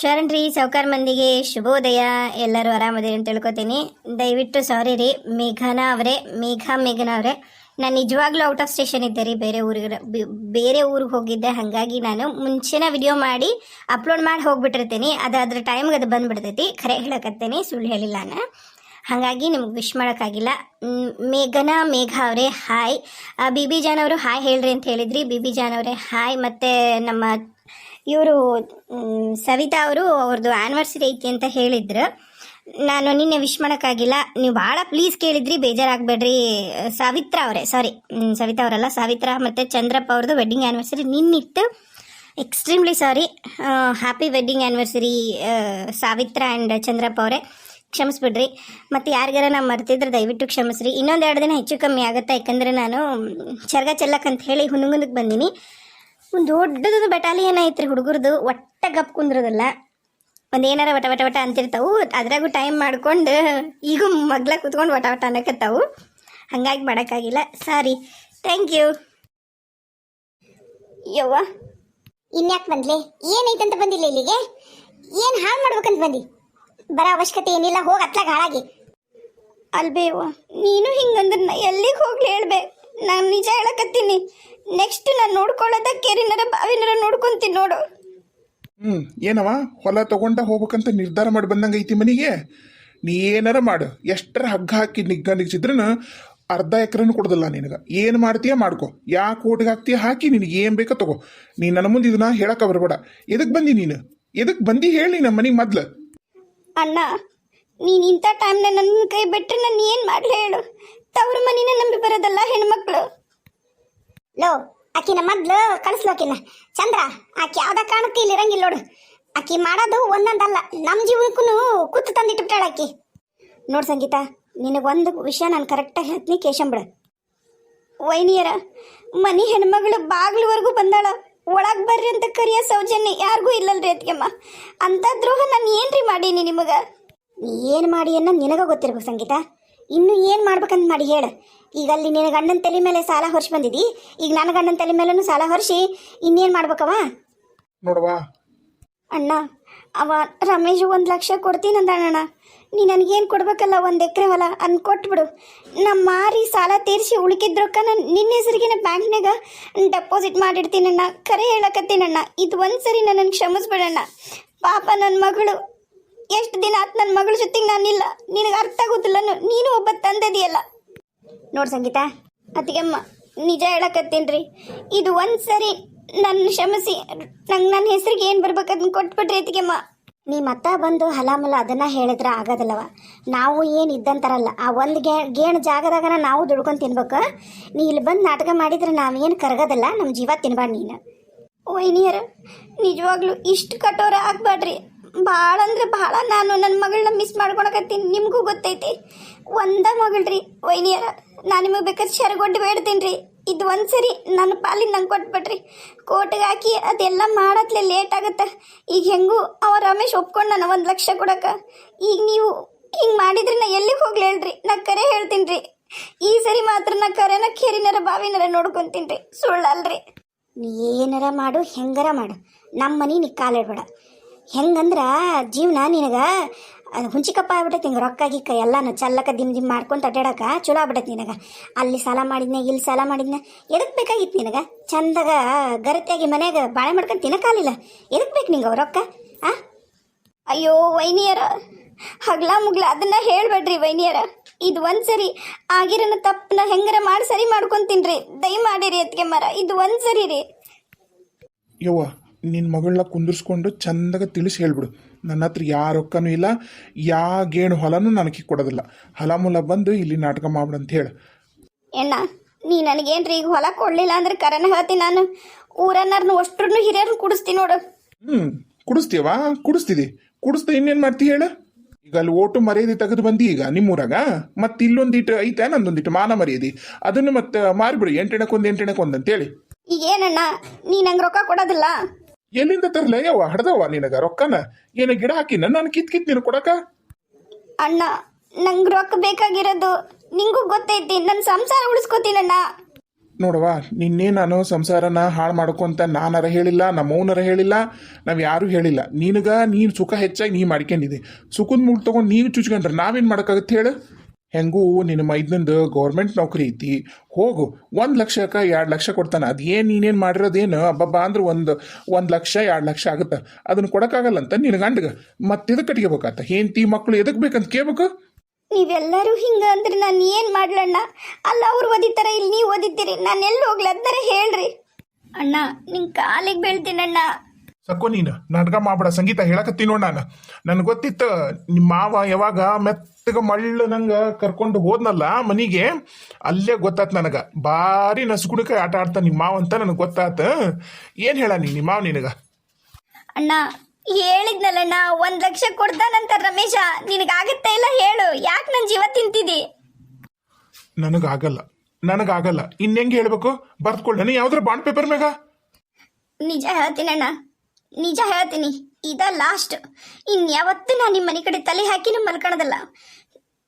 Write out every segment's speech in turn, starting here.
ಶರಣ್ರಿ ಸಾವುಕಾರ ಮಂದಿಗೆ ಶುಭೋದಯ. ಎಲ್ಲರೂ ಆರಾಮದಿರಿ ಅಂತ ತಿಳ್ಕೊತೀನಿ. ದಯವಿಟ್ಟು ಸಾರಿ ರೀ, ಮೇಘನಾ ಅವರೇ, ಮೇಘಾ ಮೇಘನಾ ಅವರೇ. ನಾನು ನಿಜವಾಗ್ಲೂ ಔಟ್ ಆಫ್ ಸ್ಟೇಷನ್ ಇದ್ದೆ ರೀ, ಬೇರೆ ಊರಿಗೆ ಬೇರೆ ಊರಿಗೆ ಹೋಗಿದ್ದೆ. ಹಾಗಾಗಿ ನಾನು ಮುಂಚೆನ ವಿಡಿಯೋ ಮಾಡಿ ಅಪ್ಲೋಡ್ ಮಾಡಿ ಹೋಗ್ಬಿಟ್ಟಿರ್ತೀನಿ. ಅದು ಅದ್ರ ಟೈಮ್ಗೆ ಅದು ಬಂದ್ಬಿಡ್ತೈತಿ. ಖರೆ ಹೇಳಕತ್ತೇನೆ, ಸುಳ್ಳು ಹೇಳಿಲ್ಲ ನಾನು. ಹಾಗಾಗಿ ನಿಮ್ಗೆ ವಿಶ್ ಮಾಡೋಕ್ಕಾಗಿಲ್ಲ. ಮೇಘನಾ ಮೇಘ ಅವರೇ, ಹಾಯ್. ಬಿ ಬಿ ಜಾನ್ ಅವರು, ಹಾಯ್ ಹೇಳ್ರಿ ಅಂತ ಹೇಳಿದ್ರಿ. ಬಿ ಬಿ ಜಾನ್ ಅವರೇ, ಹಾಯ್. ಮತ್ತು ನಮ್ಮ ಇವರು ಸವಿತಾ ಅವರು ಅವ್ರದ್ದು ಆ್ಯನಿವರ್ಸರಿ ಐತಿ ಅಂತ ಹೇಳಿದ್ರು. ನಾನು ನಿನ್ನೆ ವಿಶ್ ಮಾಡೋಕ್ಕಾಗಿಲ್ಲ. ನೀವು ಭಾಳ ಪ್ಲೀಸ್ ಕೇಳಿದ್ರಿ, ಬೇಜಾರಾಗಬೇಡ್ರಿ. ಸಾವಿತ್ರಾ ಅವರೇ ಸಾರಿ ಸವಿತಾ ಅವರಲ್ಲ, ಸಾವಿತ್ರಾ ಮತ್ತು ಚಂದ್ರಪ್ಪ ಅವ್ರದ್ದು wedding anniversary ನಿನ್ನಿತ್ತು. Extremely sorry happy wedding anniversary Savitra and Chandrappa ಅವರೇ. ಕ್ಷಮಿಸ್ಬಿಡ್ರಿ. ಮತ್ತು ಯಾರಿಗಾರ ನಾನು ಮರ್ತಿದ್ರೆ ದಯವಿಟ್ಟು ಕ್ಷಮಿಸ್ರಿ. ಇನ್ನೊಂದು ಎರಡು ದಿನ ಹೆಚ್ಚು ಕಮ್ಮಿ ಆಗುತ್ತೆ, ಯಾಕಂದರೆ ನಾನು ಚರ್ಗ ಚೆಲ್ಲಕ್ಕಂತ ಹೇಳಿ ಹುನುಗುನಕ್ಕೆ ಬಂದೀನಿ. ಒಂದು ದೊಡ್ಡದೊಂದು ಬೆಟಾಲಿಯನ್ ಐತ್ರಿ ಹುಡುಗರದು. ಒಟ್ಟ ಗಪ್ ಕುಂದ್ರದಲ್ಲ. ಒಂದು ಏನಾರ ವಟ ವಟ ವಟ ಅಂತಿರ್ತಾವು. ಅದ್ರಾಗೂ ಟೈಮ್ ಮಾಡ್ಕೊಂಡು ಈಗೂ ಮಗ್ಲ ಕೂತ್ಕೊಂಡು ವಟ ವಟ ಅನ್ನಕತ್ತಾವು ಹಂಗಾಗಿ ಮಾಡೋಕ್ಕಾಗಿಲ್ಲ. ಸಾರಿ ಥ್ಯಾಂಕ್ ಯು ಯವ್ವ, ಇನ್ಯಾಕ್ ಬಂದ್ಲೆ? ಏನೈತಂತ ಬಂದಿಲ್ಲ ಇಲ್ಲಿಗೆ? ಏನು ಹಾಳು ಮಾಡ್ಬೇಕಂತ ಬಂದಿ? ಬರೋ ಅವಶ್ಯಕತೆ ಏನಿಲ್ಲ, ಹೋಗಿ ಅತ್ಲಾಗ ಹಾಳಾಗಿ. ಅಲ್ಬೇವ ನೀನು ಹಿಂಗಂದ್ರೆ ಎಲ್ಲಿಗೆ ಹೋಗ್ಲಿ ಹೇಳ್ಬೆ? ನಾನು ನಿಜ ಹೇಳಕತ್ತೀನಿ. ನೆಕ್ಸ್ಟ್ ನಾನು ನೋಡ್ಕೊಳ್ಳೋದ ಕೆರಿನರ ಬಾವಿನರ ನೋಡ್ಕೊಂತೀನಿ ನೋಡು. ಹ್ಮ್ ಏನವ? ಹೊಲ ತಗೊಂಡ ಹೋಗ್ಬೇಕಂತ ನಿರ್ಧಾರ ಮಾಡಿ ಬಂದಂಗ ಐತಿ ಮನಿಗೆ? ನೀ ಏನಾರ ಮಾಡು. ಎಷ್ಟರ ಹಗ್ಗ ಹಾಕಿ ನಿಗ್ಗ ನಿಗ್ಸಿದ್ರನ ಅರ್ಧ ಎಕರೆನು ಕೊಡೋದಿಲ್ಲ ನಿನಗೆ. ಏನು ಮಾಡ್ತೀಯ ಮಾಡ್ಕೊ. ಯಾ ಕೋಟಿಗೆ ಹಾಕ್ತೀಯ ಹಾಕಿ ನಿನಗೆ ಏನು ಬೇಕೋ ತಗೋ. ನೀ ನನ್ನ ಮುಂದೆ ಇದನ್ನ ಹೇಳಕ್ಕೆ ಬರಬೇಡ ಎದಕ್ಕೆ ಬಂದಿ ನೀನು? ಎದಕ್ಕೆ ಬಂದಿ ಹೇಳಿ ನಮ್ಮ ಮನೆಗೆ ಮೊದ್ಲು? ಅಣ್ಣ ನೀನು ಇಂಥ ಟೈಮ್ನ ನನ್ನ ಕೈ ಬಿಟ್ಟರೆ ನಾನು ಏನು ಮಾಡಲಿ ಹೇಳು. ತವ್ರ ಮನಿನ ನಂಬಿ ಬರೋದಲ್ಲ ಹೆಣ್ಮಕ್ಳು? ಲೋ ಆಕಿನ ಮೊದ್ಲು ಕಳಿಸ್ಲೋಕಿನ ಚಂದ್ರ, ಆಕಿ ಯಾವ್ದ ಕಾರಣಕ್ಕೆ ಇಲ್ಲಿ ಇರಂಗಿಲ್ಲ ನೋಡು. ಆಕಿ ಮಾಡೋದು ಒಂದೊಂದಲ್ಲ. ನಮ್ಮ ಜೀವನಕ್ಕೂ ಕುತ್ತು ತಂದಿಟ್ಬಿಟ್ಟಾಳ ಆಕಿ. ನೋಡು ಸಂಗೀತ, ನಿನಗೊಂದು ವಿಷಯ ನಾನು ಕರೆಕ್ಟಾಗಿ ಹೇಳ್ತೀನಿ ಕೇಶಂಬಿಡ ವೈನಿಯರ, ಮನಿ ಹೆಣ್ಮಗಳು ಬಾಗ್ಲವರೆಗೂ ಬಂದಾಳ. ಒಳಗೆ ಬರ್ರಿ ಅಂತ ಕರಿಯ ಸೌಜನ್ಯ ಯಾರಿಗೂ ಇಲ್ಲಲ್ರಿ ಅತ್ಗೆಮ್ಮ ಅಂತ ದ್ರೋಹ ನಾನು ಏನ್ರಿ ಮಾಡೀನಿ ನಿಮಗೆ? ಏನು ಮಾಡಿ ಅನ್ನೋ ನಿನಗ ಗೊತ್ತಿರ್ಬೇಕು ಸಂಗೀತ. ಇನ್ನು ಏನು ಮಾಡ್ಬೇಕಂತ ಮಾಡಿ ಹೇಳು. ಈಗ ಅಲ್ಲಿ ನಿನ್ನ ಗಂಡನ ತಲೆ ಮೇಲೆ ಸಾಲ ಹೊರ್ಸಿ ಬಂದಿದ್ದಿ ಈಗ ನನ್ನ ಗಂಡನ ತಲೆ ಮೇಲೂ ಸಾಲ ಹೊರ್ಸಿ ಇನ್ನೇನು ಮಾಡ್ಬೇಕವ ನೋಡವಾ. ಅಣ್ಣ ಅವ ರಮೇಶ್ ಒಂದು ಲಕ್ಷ ಕೊಡ್ತೀನಂದಣ್ಣ ನೀ ನನಗೇನು ಕೊಡ್ಬೇಕಲ್ಲ ಒಂದು ಎಕರೆ ಹೊಲ ಅನ್ ಕೊಟ್ಬಿಡು. ನಮ್ಮ ಮಾರಿ ಸಾಲ ತೀರಿಸಿ ಉಳಿಕಿದ ರೊಕ್ಕ ನಾನು ನಿನ್ನ ಹೆಸರಿಗಿನ ಬ್ಯಾಂಕ್ನಾಗ ಡೆಪಾಸಿಟ್ ಮಾಡಿಡ್ತೀನಣ್ಣ. ಕರೆ ಹೇಳಕತ್ತೀನಣ್ಣ. ಇದು ಒಂದು ಸರಿ ನನ್ನನ್ನು ಕ್ಷಮಿಸ್ಬಿಡಣ್ಣ. ಪಾಪ ನನ್ನ ಮಗಳು ಎಷ್ಟು ದಿನ ಆತು ನನ್ನ ಮಗಳ ಜೊತೆಗೆ ನಾನಿಲ್ಲ. ನಿನಗೆ ಅರ್ಥ ಆಗೋದಿಲ್ಲ. ನೀನು ಒಬ್ಬ ತಂದದಿಯಲ್ಲ. ನೋಡಿ ಸಂಗೀತ, ಅತ್ತಿಗೆಮ್ಮ, ನಿಜ ಹೇಳಕತ್ತೀನಿ ಇದು ಒಂದು ಸರಿ ನನ್ನ ಕ್ಷಮಿಸಿ. ನಂಗೆ ನನ್ನ ಹೆಸರಿಗೆ ಏನು ಬರ್ಬೇಕದನ್ನ ಕೊಟ್ಬಿಟ್ರಿ ಅತ್ತಿಗೆಮ್ಮ. ನೀ ಮತ್ತ ಬಂದು ಹಲಾಮಲ ಅದನ್ನ ಹೇಳಿದ್ರ ಆಗೋದಿಲ್ಲವ. ನಾವು ಏನು ಇದ್ದಂತಾರಲ್ಲ, ಆ ಒಂದು ಗೇ ಗೇಣು ಜಾಗದಾಗನ ನಾವು ದುಡ್ಕೊಂಡು ತಿನ್ಬೇಕು. ನೀ ಇಲ್ಲಿ ಬಂದು ನಾಟಕ ಮಾಡಿದ್ರೆ ನಾವೇನು ಕರಗೋದಿಲ್ಲ ನಮ್ಮ ಜೀವ ತಿನ್ಬಾರ್ದು ನೀನು. ವೈನಿಯರ ನಿಜವಾಗ್ಲೂ ಇಷ್ಟು ಕಠೋರ ಆಗ್ಬೇಡ್ರಿ ಭಾಳ ಅಂದ್ರೆ ಭಾಳ ನಾನು ನನ್ನ ಮಗಳನ್ನ ಮಿಸ್ ಮಾಡ್ಕೊಳಕತ್ತೀನಿ. ನಿಮಗೂ ಗೊತ್ತೈತಿ. ಒಂದ ಮಗಳ್ರಿ. ವೈನಿಯರ, ನಾನು ನಿಮಗೆ ಬೇಕಾದ್ರೆ ಶರಗೊಡ್ಡು ಬೇಡ್ತೀನಿ ಇದು ಒಂದ್ಸರಿ ನನ್ನ ಪಾಲಿನ ನಂಗೆ ಕೊಟ್ಬಿಟ್ರಿ. ಕೋಟಿಗೆ ಹಾಕಿ ಅದೆಲ್ಲ ಮಾಡತ್ಲೆ ಲೇಟ್ ಆಗುತ್ತೆ. ಈಗ ಹೆಂಗೂ ಅವ ರಮೇಶ್ ಒಪ್ಕೊಂಡು ನಾನು ಒಂದು ಲಕ್ಷ ಕೊಡಕ. ಈಗ ನೀವು ಹಿಂಗೆ ಮಾಡಿದ್ರೆ ನಾ ಎಲ್ಲಿಗೆ ಹೋಗ್ಲಿ ಹೇಳ್ರಿ. ನಾ ಕರೆ ಹೇಳ್ತೀನಿ ಈ ಸರಿ ಮಾತ್ರ ನಾ ಕರೆನ ಕೆರಿನರ ಬಾವಿನರ ನೋಡ್ಕೊಂತೀನಿ ರೀ ಸುಳ್ಳಲ್ರಿ. ನೀ ಏನಾರ ಮಾಡು, ಹೆಂಗಾರ ಮಾಡು. ನಮ್ಮ ಮನೆ ನೀ ಕಾಲಿಡ್ಬೇಡ ಹೆಂಗಂದ್ರ ಜೀವನ ನಿನಗೆ ಅದು ಹುಂಚಿಕಪ್ಪ ಆಗ್ಬಿಟ್ಟೈತಿ ಹಿಂಗೆ ರೊಕ್ಕ ಗಿಕ್ಕ ಎಲ್ಲಾನು ಚಲ್ಲಕ ದಿಮ್ ದಿಮ್ ಮಾಡ್ಕೊಂತ ಅಡ್ಡಾಡಕ ಚಲೋ ಆಗ್ಬಿಟ್ಟೈತಿ ನಿನಗೆ. ಅಲ್ಲಿ ಸಾಲ ಮಾಡಿದ್ನ, ಇಲ್ಲಿ ಸಾಲ ಮಾಡಿದ್ನ, ಎದಕ್ ಬೇಕಾಗಿತ್ತು ನಿನಗೆ? ಚಂದಾಗ ಗರತೆಯಾಗಿ ಮನ್ಯಾಗ ಬಾಳೆ ಮಾಡ್ಕೊಂಡು ತಿನ್ನಕಾಲಿಲ್ಲ ಎದಕ್ಕೆ ಬೇಕು ನಿಂಗೆ ರೊಕ್ಕ, ಆ? ಅಯ್ಯೋ ವೈನಿಯರ, ಹಗ್ಲ ಮುಗ್ಲ ಅದನ್ನ ಹೇಳ್ಬೇಡ್ರಿ ವೈನಿಯರ. ಇದು ಒಂದ್ಸರಿ ಆಗಿರನ ತಪ್ಪನ ಹೆಂಗರ ಮಾಡಿ ಸರಿ ಮಾಡ್ಕೊಂತೀನ್ರಿ ದಯ ಮಾಡಿರಿ ಅದಕ್ಕೆ ಮರ ಇದು ಒಂದ್ಸರಿ ರೀ. ಯವ್ವ ನಿನ್ನ ಮಗಳನ್ನ ಕುಂದಿರ್ಸ್ಕೊಂಡು ಚಂದಾಗ ತಿಳಿಸಿ ಹೇಳ್ಬಿಡು. ನನ್ನ ಹತ್ರ ಯಾ ರೊಕ್ಕನೂ ಇಲ್ಲ ಯಾ ಗೇಣು ಹೊಲನೂ ನನಗೆ ಕೊಡೋದಿಲ್ಲ. ಹೊಲ ಮೂಲ ಬಂದು ಇಲ್ಲಿ ನಾಟಕ ಮಾಡ್ಬಿಡು ಅಂತ ಹೇಳು. ಎಣ್ಣ ನೀ ನನಗೇನ್ರಿ ಈಗ ಹೊಲ ಕೊಡ್ಲಿಲ್ಲ ಅಂದ್ರೆ ಕರನ ಹೇಳ್ತೀನಿ ನಾನು. ಊರನ್ನಾರ್ನು ಅಷ್ಟ್ರನ್ನು ಹಿರಿಯರ್ನ ಕುಡಿಸ್ತೀನಿ ನೋಡು. ಹ್ಮ್ ಕುಡಿಸ್ತೀವಾ ಕುಡಿಸ್ತಿದಿ. ಕುಡಿಸ್ತಾ ಇನ್ನೇನ್ ಮಾಡ್ತಿ ಹೇಳ. ಈಗ ಅಲ್ಲಿ ಓಟು ಮರ್ಯಾದೆ ತೆಗೆದು ಬಂದಿ ಈಗ ನಿಮ್ಮೂರಾಗ? ಮತ್ತೆ ಇಲ್ಲೊಂದಿಟ್ಟು ಐತೆ ನಂದೊಂದಿಟ್ಟು ಮಾನ ಮರ್ಯಾದೆ. ಅದನ್ನು ಮತ್ತೆ ಮಾರ್ಬಿಡಿ ಎಂಟೆಣಕ್ಕೊಂದು ಎಂಟೆಣಕ್ಕೊಂದು ಅಂತೇಳಿ ಈಗ ಏನಣ್ಣ ನೀ ನಂಗೆ ರೊಕ್ಕ ಕೊಡೋದಿಲ್ಲ. ಎಲ್ಲಿಂದ ತರಲ? ಯವ್ವ ಹಡ್ದವ ನಿನಗ ರೊಕ್ಕನ? ಏನ ಗಿಡ ಹಾಕಿನ? ನಾನು ಕಿತ್ ಕಿತ್ ನೀನು ಕೊಡಕ? ಅಣ್ಣ ನಂಗೆ ರೊಕ್ಕ ಬೇಕಾಗಿರೋದು ನಿಂಗೂ ಗೊತ್ತೈತಿ ನನ್ನ ಸಂಸಾರ ಉಳಿಸ್ಕೋತೀನಣ್ಣ. ನೋಡವ್ವ ನಿನ್ನೆ ನಾನು ಸಂಸಾರನ ಹಾಳು ಮಾಡ್ಕೊಂತ ನಾನರ ಹೇಳಿಲ್ಲ ನಮ್ಮವನರ ಹೇಳಿಲ್ಲ ನಾವು ಯಾರು ಹೇಳಿಲ್ಲ. ನಿನಗ ನೀನು ಸುಖ ಹೆಚ್ಚಾಗಿ ನೀ ಮಾಡ್ಕೊಂಡಿದ್ದೆ. ಸುಖದ ಮುಗ್ ತೊಗೊಂಡು ನೀನು ಚುಚ್ಕೊಂಡ್ರೆ ನಾವೇನು ಮಾಡೋಕ್ಕಾಗತ್ತೆ ಹೇಳು? ಹೆಂಗೂ ನಿನ್ನ ಮೈದ್ನಂದು ಗೌರ್ಮೆಂಟ್ ನೌಕರಿ ಐತಿ. ಹೋಗು, ಒಂದು ಲಕ್ಷಕ್ಕೆ ಎರಡು ಲಕ್ಷ ಕೊಡ್ತಾನೆ. ಅದು ಏನು ನೀನೇನು ಮಾಡಿರೋದೇನು? ಅಬ್ಬಬ್ಬ ಅಂದ್ರೆ ಒಂದು ಒಂದು ಲಕ್ಷ, ಎರಡು ಲಕ್ಷ ಆಗುತ್ತೆ? ಅದನ್ನು ಕೊಡೋಕ್ಕಾಗಲ್ಲ ಅಂತ ನಿನ್ನ ಗಂಡಗ. ಮತ್ತೆ ಇದಕ್ಕೆ ಕಟ್ಕೋಬೇಕಾತ ಹೆಂಡತಿ ಮಕ್ಕಳು ಎದಕ್ಕೆ ಬೇಕಂತ ಕೇಳ್ಬೇಕು? ನೀವೆಲ್ಲರೂ ಹಿಂಗ ಅಂದ್ರೆ ನಾನು ಏನು ಮಾಡ್ಲಣ್ಣ? ಅಲ್ಲ, ಅವ್ರು ಓದಿತಾರ ಇಲ್ಲಿ ನೀವು ಓದಿದ್ದೀರಿ. ನಾನು ಎಲ್ಲಿ ಹೋಗ್ಲಿ ಹೇಳ್ರಿ. ಅಣ್ಣ ನಿಂಗೆ ಕಾಲಿಗೆ ಬೀಳ್ತೀನಣ್ಣ. ಸಕ್ಕೋ ನೀನು. ನಾಟಕ ಮಾಡ್ಬೇಡ. ಸಂಗೀತ ಹೇಳಕತ್ತೀನಿ ನೋಡ್ ನಾನು. ನನಗೆ ಗೊತ್ತಿತ್ತು ನಿಮ್ಮ ಮಾವ ಯಾವಾಗ ಮೆತ್ತಗ ಮಳ್ಳ ನಂಗೆ ಕರ್ಕೊಂಡು ಹೋದ್ನಲ್ಲ ಮನಿಗೆ ಅಲ್ಲೇ ಗೊತ್ತಾತ್ ನನಗೆ. ಭಾರಿ ನಸುಗುಡಕ ಆಟ ಆಡ್ತಾ ನಿಮ್ಮ ಮಾವ ಅಂತ ನನಗೆ ಗೊತ್ತಾತ. ಏನು ಹೇಳ ನೀ ನಿಮ್ಮ ಮಾವ ನಿನಗ? ಅಣ್ಣ ಹೇಳಿದ್ನಲ್ಲಣ್ಣ ಒಂದ್ ಲಕ್ಷ ಕೊಡ್ತಾನಂತ ರಮೇಶ. ನಿನಗಾಗತ್ತಾ ಇಲ್ಲ ಹೇಳು. ಯಾಕೆ ನನ್ನ ಜೀವ ತಿಂತಿದಿ? ನನಗಾಗಲ್ಲ ನನಗಾಗಲ್ಲ ಇನ್ನೆಂಗೆ ಹೇಳ್ಬೇಕು? ಬರ್ತ್ಕೊಳ್ಳ ಯಾವ್ದ್ರ ಬಾಂಡ್ ಪೇಪರ್ ಮೇಗ ನಿಜ ಹೇಳ್ತೀನಣ್ಣ. ನಿಜ ಹೇಳ್ತೀನಿ, ಇದ ಲಾಸ್ಟ್ ಇನ್ಯಾವತ್ತೂ ನಾನು ನಿಮ್ಮ ಮನೆ ಕಡೆ ತಲೆ ಹಾಕಿ ನಿಮ್ಮ ಮಲ್ಕೊಳೋದಲ್ಲ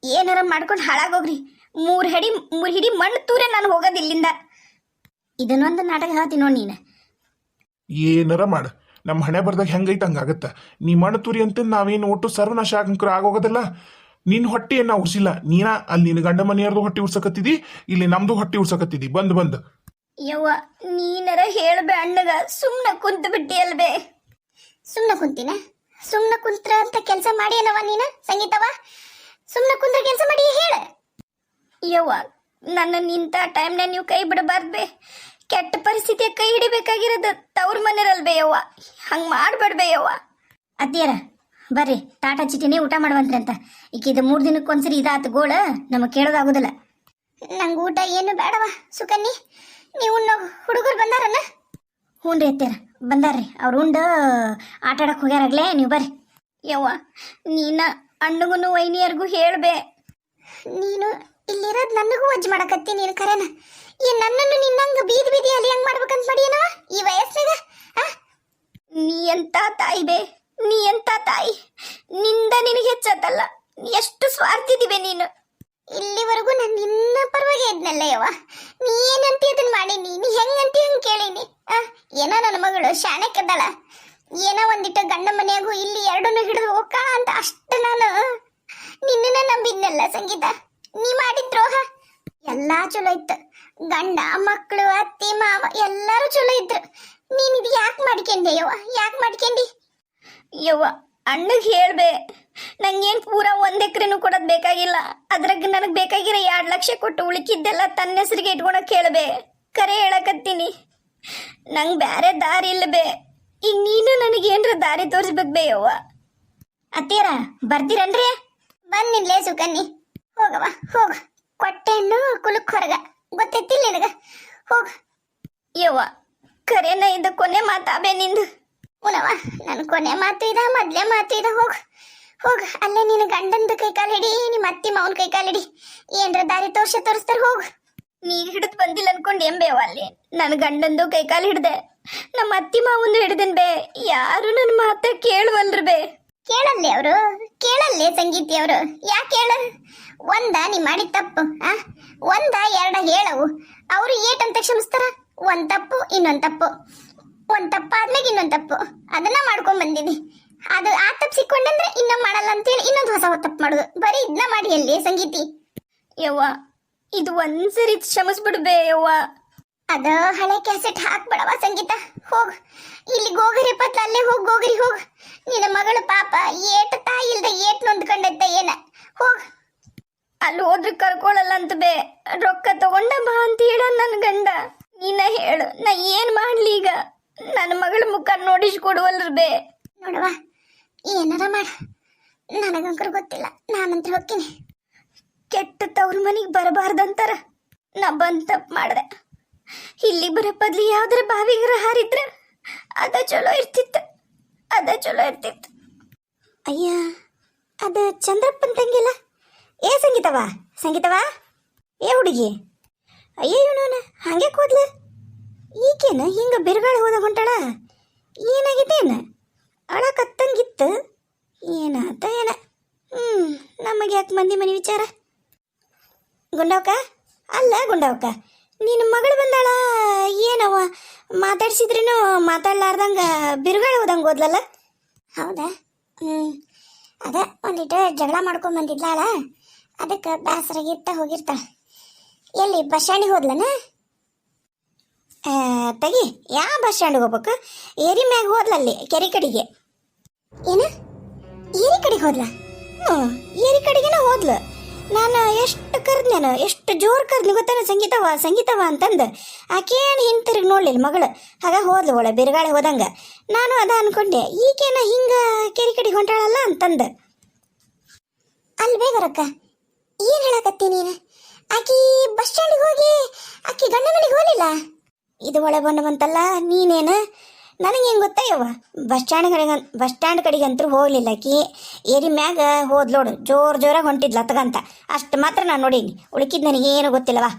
ಏನಾರ ಮಾಡ್ಕೊಂಡು ಹಾಳಾಗೋಗ್ರಿ. ಮೂರು ಹಡಿ, ಮೂರು ಹಿಡಿ ಮಣ್ಣು ತೂರೆ ನಾನು ಹೋಗೋದು ಇಲ್ಲಿಂದ. ಇದನ್ನೊಂದು ನಾಟಕ ಹೇಳ್ತೀನಿ ನೋಡಿ ನೀನು. ಏನಾರ ಮಾಡು. ನಮ್ಮ ಹಣೆ ಬರ್ದಾಗ ಹೆಂಗೈತೆ ಹಂಗಾಗತ್ತ ನೀ ಮಣ್ಣು ತುರಿ ಅಂತ ನಾವೇನು ಒಟ್ಟು ಸರ್ವನಾಶ ಆಗಂಕರ ಆಗೋಗೋದಲ್ಲ. ನಿನ್ನ ಹೊಟ್ಟೆಯನ್ನ ಉರ್ಸಿಲ್ಲ. ನೀನ, ಅಲ್ಲಿ ನಿನ್ನ ಗಂಡ ಮನೆಯವ್ರದ್ದು ಹೊಟ್ಟೆ ಉರ್ಸಕತ್ತಿದಿ, ಇಲ್ಲಿ ನಮ್ದು ಹೊಟ್ಟೆ ಉರ್ಸಕತ್ತಿದಿ. ಬಂದ್ ಬಂದ್. ಯವ್ವ, ನೀನರ ಹೇಳ್ಬೆ ಅಣ್ಣಗ ಸುಮ್ಮನೆ ಕುಂತು ಬಿಟ್ಟಿ ಅಲ್ಬೇ ಸುಮ್ಮನೆ ಕುಂತಿನ? ಸುಮ್ಮನೆ ಕುಂತ್ರ ಅಂತ ಕೆಲಸ ಮಾಡಿ ಏನವ ನೀನ ಸಂಗೀತವ ಸುಮ್ಮನೆ ಕುಂತ್ರ ಕೆಲಸ ಮಾಡಿ ಹೇಳ. ಯವ್ವ, ನನ್ನ ನಿಂತ ಟೈಮ್ನ ನೀವು ಕೈ ಬಿಡಬಾರ್ದೆ ಕೆಟ್ಟ ಪರಿಸ್ಥಿತಿಯ ಕೈ ಹಿಡಿಬೇಕಾಗಿರೋದು ತವ್ರ ಮನೇರಲ್ವೇ ಯವ್ವ? ಹಂಗೆ ಮಾಡ್ಬೇಡ್ಬೇ ಯವ್ವ. ಅತ್ತಿಯರ, ಬರ್ರಿ, ಟಾಟಾ ಚಿಟಿನೇ ಊಟ ಮಾಡುವಂತ್ರಿ ಅಂತ ಈಗ ಇದು ಮೂರು ದಿನಕ್ಕೊಂದ್ಸರಿ ಇದಾತು ಗೋಳ, ನಮಗೆ ಕೇಳೋದಾಗೋದಿಲ್ಲ. ನಂಗೆ ಊಟ ಏನು ಬೇಡವಾ ಸುಕನ್ನಿ ನೀವು ಹುಡುಗರು ಬಂದಾರಲ್ಲ? ಹ್ಞೂ ರೀ ಅತ್ತೆರ, ಬಂದಾರ್ರಿ. ಅವ್ರು ಉಂಡ, ಆಟ ಆಡಕ್ಕೆ ಹೋಗ್ಯಾರಾಗ್ಲೇ, ನೀವು ಬರ್ರಿ. ಯವ್ವ, ನೀನ ಅಣ್ಣಗೂ ವೈನಿಯರ್ಗೂ ಹೇಳ್ಬೇ. ನೀನು ಇಲ್ಲಿರೋದು ನನಗೂ ವಜ್ ಮಾಡಕತ್ತಿ ನೀನು ಕರೆನ. ಈ ನನ್ನನ್ನು ನಿನ್ನಂಗ ಬೀದಿ ಬೀದಿ ಅಲ್ಲಿ ಹೆಂಗ್ ಮಾಡ್ಬೇಕಂತ ಮಾಡಿಯೇನವ ಈ ವಯಸ್ಸಿನಾಗ ನೀ ಎಂತ ತಾಯಿ ಬೇ ನೀ ಎಂತ ತಾಯಿ ನಿಂದ ನಿನಗೆ ಹೆಚ್ಚತ್ತಲ್ಲ ಎಷ್ಟು ಸ್ವಾರ್ಥಿದಿವೆ ನೀನು ಇಲ್ಲಿವರೆಗೂ ನಾನು ನಿನ್ನ ಪರವಾಗಿ ಇದ್ನಲ್ಲ ಯವ್ವ ನೀ ಏನಂತಿ ಅದನ್ನ ಮಾಡೀನಿ ನೀ ಹೆಂಗಂತಿ ಹಂಗ ಕೇಳೀನಿ ಆ ಏನೋ ನನ್ನ ಮಗಳು ಶಾಣೆ ಕದ್ದಾಳ ಏನೋ ಒಂದಿಟ್ಟು ಗಂಡ ಮನೆಯಾಗೂ ಇಲ್ಲಿ ಎರಡನ್ನೂ ಹಿಡಿದು ಹೋಗ್ಕಾಳ ಅಂತ ಅಷ್ಟು ನಾನು ನಿನ್ನನ್ನ ನಂಬಿದ್ನಲ್ಲ ಸಂಗೀತ? ನೀ ಮಾಡಿದ ದ್ರೋಹ? ಎಲ್ಲಾ ಚಲೋ ಇತ್ತು. ಗಂಡ ಮಕ್ಕಳು ಅತ್ತಿ ಮಾವ ಎಲ್ಲರೂ ಚಲೋ ಇದ್ರು. ನೀನ್ ಇದು ಯಾಕೆ ಮಾಡ್ಕೊಂಡೆ ಯವ್ವ? ಯಾಕೆ ಮಾಡ್ಕೊಂಡಿ? ಯವ್ವ ಅಣ್ಣಗೆ ಹೇಳ್ಬೆ ನಂಗೇನು ಪೂರ ಒಂದ್ ಎಕರೆನು ಕೊಡೋದು ಬೇಕಾಗಿಲ್ಲ. ಅದ್ರಾಗ ನನಗೆ ಬೇಕಾಗಿರೋ ಎರಡು ಲಕ್ಷ ಕೊಟ್ಟು ಉಳಿಕಿದ್ದೆಲ್ಲ ತನ್ನ ಹೆಸರಿಗೆ ಇಟ್ಕೊಳಕ್ ಹೇಳ್ಬೆ ಕರೆ ಹೇಳಕತ್ತೀನಿ. ನಂಗೆ ಬೇರೆ ದಾರಿ ಇಲ್ಲ ಬೇ ಈಗ ನೀನು ನನಗೇನ್ರ ದಾರಿ ತೋರಿಸ್ಬೇಕು ಬೇ ಯವ್ವ? ಅತ್ತೀರ ಬರ್ದಿರನ್ರಿ ಬಂದಿನ್ಲೇ ಸುಕನ್ನಿ ಹೋಗವ ಹೋಗ ಕೊಟ್ಟೆಣ್ಣು ಕುಲಕ್ ಹೊರಗ. ಗೊತ್ತೈತಿ ನಿನಗ? ಹೋಗ. ಯವ್ವ, ಕರೆನ ಇದು ಕೊನೆ ಮಾತಾಬೆ ನಿಂದು. ಉನವ ನನ್ ಕೊನೆ ಮಾತು ಇದ, ಮೊದ್ಲೇ ಮಾತು ಇದ, ಹೋಗ. ಹೋಗ, ಅಲ್ಲೇ ನಿನ್ನ ಗಂಡಂದು ಕೈ ಕಾಲು ಹಿಡಿ, ನಿಮ್ಮ ಅತ್ತಿ ಮಾವನ ಕೈ ಕಾಲು ಹಿಡಿ. ಏನ್ರ ದಾರಿ ತೋರ್ಸ ತೋರಿಸ್ತಾರ, ಹೋಗ. ನೀ ಹಿಡಿದು ಬಂದಿಲ್ಲ ಅನ್ಕೊಂಡು ಎಂಬೇವ ಅಲ್ಲಿ? ನನ್ನ ಗಂಡಂದು ಕೈಕಾಲು ಹಿಡ್ದೆ. ನಮ್ಮ ಅತ್ತಿ ಮಾವಂದು ಹಿಡ್ದನ್ ಬೇ? ಯಾರು ನನ್ನ ಮಾತ ಕೇಳುವಲ್ರಿ ಬೇ? ಕೇಳಲ್ಲಿ ಅವರು, ಕೇಳಲ್ಲೇ ಸಂಗೀತಿ ಅವರು. ಯಾಕೆ ಹೇಳ? ಒಂದ ನೀ ಮಾಡಿದ ತಪ್ಪು, ಆ? ಒಂದ ಎರಡ ಹೇಳವು. ಅವರು ಏಟಂತ ಕ್ಷಮಿಸ್ತಾರ? ಒಂದ್ ತಪ್ಪು, ಇನ್ನೊಂದ್ ತಪ್ಪು. ಒಂದ್ ತಪ್ಪು ಆದ್ಮೇಲೆ ಇನ್ನೊಂದ್ ತಪ್ಪು. ಅದನ್ನ ಮಾಡ್ಕೊಂಡ್ ಬಂದಿನಿ. ಅದು ಆ ತಪ್ಪು ಸಿಕ್ಕೊಂಡಂದ್ರೆ ಇನ್ನೊಂದ್ ಮಾಡಲ್ಲ ಅಂತೇಳಿ ಇನ್ನೊಂದು ಹೊಸ ತಪ್ಪು ಮಾಡುದು. ಬರೀ ಇದನ್ನ ಮಾಡಿ ಅಲ್ಲಿ, ಸಂಗೀತಿ. ಯವ್ವ, ಇದು ಒಂದ್ಸರಿ ಕ್ಷಮಿಸ್ಬಿಡ್ಬೇ ಯವ್ವ. ಅದ ಹಳೆ ಕ್ಯಾಸೆಟ್ ಹಾಕ್ಬೇಡವ ಸಂಗೀತ? ಹೋಗ್, ಇಲ್ಲಿ ಗೋಗರಿ ಪತ್ಲ, ಅಲ್ಲೇ ಹೋಗ್ ಗೋಗರಿ, ಹೋಗ್. ನಿನ್ನ ಮಗಳು ಪಾಪ ಏಟ್ ತಾಯಿ ಇಲ್ದ ಏಟ್ ನೊಂದ್ಕೊಂಡೈತೆ ಏನ? ಹೋಗ್. ಅಲ್ಲಿ ಹೋದ್ರೆ ಕರ್ಕೊಳಲ್ಲ ಅಂತ ಬೇ, ರೊಕ್ಕ ತಗೊಂಡ ಬಾ ಅಂತ ಹೇಳ ನನ್ನ ಗಂಡ. ನೀನ ಹೇಳು, ನಾ ಏನ್ ಮಾಡ್ಲಿ ಈಗ? ನನ್ನ ಮಗಳ ಮುಖ ನೋಡಿಸ್ಕೊಡುವಲ್ರ ಬೇ. ನೋಡವ ಏನಾರ ಮಾಡ. ನನಗಂಕರು ಗೊತ್ತಿಲ್ಲ, ನಾನಂತ್ರ ಹೋಗ್ತೀನಿ. ಕೆಟ್ಟ ತವ್ರ ಮನೆಗೆ ಬರಬಾರ್ದಂತಾರ. ನಾ ಬಂದ್ ತಪ್ಪು ಮಾಡ್ದೆ. ಇಲ್ಲಿ ಬರೋ ಬದ್ಲು ಯಾವ್ದಾರ ಬಾವಿಗರ ಹಾರಿದ್ರ ಅದ ಚಲೋ ಇರ್ತಿತ್ತು, ಅದ ಚಲೋ ಇರ್ತಿತ್ತು. ಅಯ್ಯ, ಅದ ಚಂದ್ರಪ್ಪನ ತಂಗಿಲ್ಲ ಏ ಸಂಗೀತವ ಸಂಗೀತವ? ಏ ಹುಡುಗಿ? ಅಯ್ಯ ಇವನವನ, ಹಂಗೆ ಕೂದ್ಲ? ಈಗೇನ ಹಿಂಗ ಬಿರುಗಾಳಿ ಹೋದ ಹೊಂಟಾಳ? ಏನಾಗಿದ್ದೇನ ಅಳಕತ್ತಂಗಿತ್ತು ಏನಾತ ಏನ? ಹ್ಮ್, ನಮಗೆ ಯಾಕೆ ಮಂದಿ ಮನೆ ವಿಚಾರ? ಗುಂಡವಕ? ಅಲ್ಲ ಗುಂಡವಕ ನಿನ್ನ ಮಗಳು ಬಂದಾಳ? ಏನವ ಮಾತಾಡ್ಸಿದ್ರೂ ಮಾತಾಡ್ಲಾರ್ದಂಗ ಬಿರುಗಾಳ ಹೋದಂಗೆ ಓದ್ಲಲ್ಲ ಹೌದಾ? ಹ್ಞೂ ಅದ ಒಂದಿಟ್ಟು ಜಗಳ ಮಾಡ್ಕೊಂಡ್ ಬಂದಿದ್ಲಾಳ ಅದಕ್ಕೆ ಬೇಸರಾಗಿರ್ತ ಹೋಗಿರ್ತಾಳ ಎಲ್ಲಿ ಬಸ್ ಸ್ಟ್ಯಾಂಡಿಗೆ ಹೋದ್ಲನ? ತಗಿ ಯಾವ ಬಸ್ ಸ್ಟ್ಯಾಂಡಿಗೆ ಹೋಗ್ಬೇಕು? ಏರಿ ಮ್ಯಾಗ ಹೋದ್ಲಲ್ಲಿ ಕೆರೆ ಕಡೆಗೆ. ಏನ? ಏರಿ ಕಡೆಗೆ ಹೋದ್ಲ? ಹ್ಞೂ ಏರಿ ಕಡೆಗೆನ ಹೋದ್ಲು. ನಾನು ಎಷ್ಟು ಕರ್ದ್ನೇನು, ಎಷ್ಟು ಜೋರು ಕರ್ದ್ನಿ ಗೊತ್ತಾನ? ಸಂಗೀತವ ಸಂಗೀತವ ಅಂತಂದು. ಆಕೇನು ಹಿಂತಿರುಗಿ ನೋಡ್ಲಿಲ್ಲ ಮಗಳು. ಆಗ ಹೋದ್ಲು ಒಳ ಬಿರುಗಾಳಿ ಹೋದಂಗ. ನಾನು ಅದ ಅನ್ಕೊಂಡೆ, ಈಕೇನ ಹಿಂಗ ಕೆರೆ ಕಡೆಗೆ ಹೊಂಟಾಳಲ್ಲ ಅಂತಂದು. ಅಲ್ಲಿ ಬೇಗರಕ್ಕ ಏನು ಹೇಳಕತ್ತಿ ನೀನು? ಆಕಿ ಬಸ್ ಸ್ಟ್ಯಾಂಡಿಗೆ ಹೋಗಿ, ಆಕಿ ಗಂಡ ಮನೆಗೆ ಹೋಗಲಿಲ್ಲ? ಇದು ಒಳ ಬಂದು ಬಂತಲ್ಲ, ನೀನೇನು? ನನಗೆ ಹೆಂಗೆ ಗೊತ್ತಾಯವ್ವ ಬಸ್ ಸ್ಟ್ಯಾಂಡ್ ಕಡೆಗೆ ಬಸ್ ಸ್ಟ್ಯಾಂಡ್ ಕಡೆಗೆ ಅಂತೂ ಹೋಗ್ಲಿಲ್ಲ ಕಿ ಏರಿ ಮ್ಯಾಗ ಹೋದ್ಲೋಡು, ಜೋರು ಜೋರಾಗಿ ಹೊಂಟಿದ್ಲ ತಗಂತ ಅಷ್ಟು ಮಾತ್ರ ನಾನು ನೋಡೀನಿ ಉಳಿಕಿದ್ ನನಗೇನು ಗೊತ್ತಿಲ್ಲವಾ.